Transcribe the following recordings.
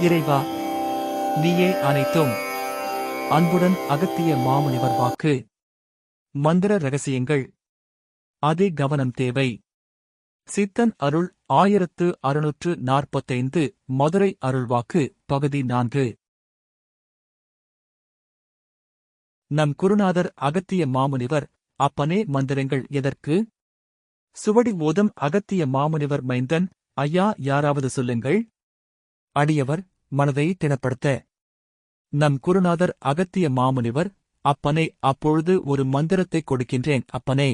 இறைவா நீயே அனைத்தும். அன்புடன் அகத்திய மாமுனிவர் வாக்கு. மந்திர ரகசியங்கள். அதி கவனம் தேவை. சித்தன் அருள் ஆயிரத்து அறுநூற்று நாற்பத்தைந்து மதுரை அருள்வாக்கு பகுதி நான்கு. நம் குருநாதர் அகத்திய மாமுனிவர் அப்பனே மந்திரங்கள் எதற்கு? சுவடி ஓதும் அகத்திய மாமுனிவர் மைந்தன் ஐயா யாராவது சொல்லுங்கள். அடியவர் மனதை திணப்படுத்த. நம் குருநாதர் அகத்திய மாமுனிவர் அப்பனே அப்பொழுது ஒரு மந்திரத்தை கொடுக்கின்றேன் அப்பனே.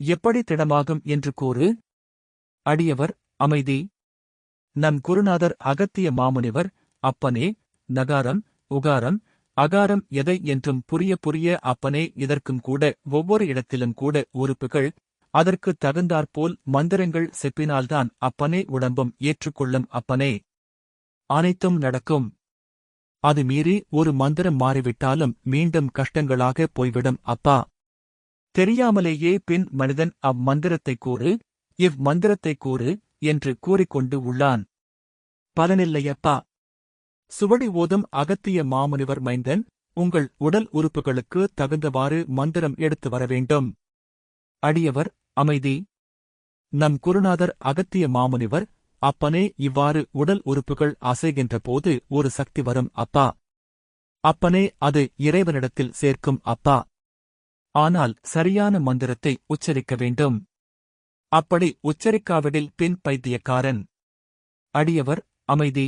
எப்படி திடமாகும்? என்று கூறு. அடியவர் அமைதி. நம் குருநாதர் அகத்திய மாமுனிவர் அப்பனே நகாரம் உகாரம் அகாரம் எதை என்றும் புரிய புரிய அப்பனே இதற்கும் கூட ஒவ்வொரு இடத்திலும் கூட உறுப்புகள் அதற்கு தகுந்தாற்போல் மந்திரங்கள் செப்பினால்தான் அப்பனே உடம்பும் ஏற்றுக்கொள்ளும் அப்பனே. அனைத்தும் நடக்கும். அது மீறி ஒரு மந்திரம் மாறிவிட்டாலும் மீண்டும் கஷ்டங்களாக போய்விடும் அப்பா. தெரியாமலேயே பின் மனிதன் அம்மந்திரத்தை கூறு இவ்வந்திரத்தை கூறு என்று கூறிக்கொண்டு உள்ளான். பலனில்லையப்பா. சுவடி ஓதும் அகத்திய மாமுனிவர் மைந்தன் உங்கள் உடல் உறுப்புகளுக்கு தகுந்தவாறு மந்திரம் எடுத்து வர வேண்டும் அடியவர் அமைதி. நம் குருநாதர் அகத்திய மாமுனிவர் அப்பனே இவ்வாறு உடல் உறுப்புகள் அசைகின்ற போது ஒரு சக்தி வரும் அப்பா. அப்பனே அது இறைவனிடத்தில் சேர்க்கும் அப்பா. ஆனால் சரியான மந்திரத்தை உச்சரிக்க வேண்டும். அப்படி உச்சரிக்காவிடில் பின் பைத்தியக்காரன். அடியவர் அமைதி.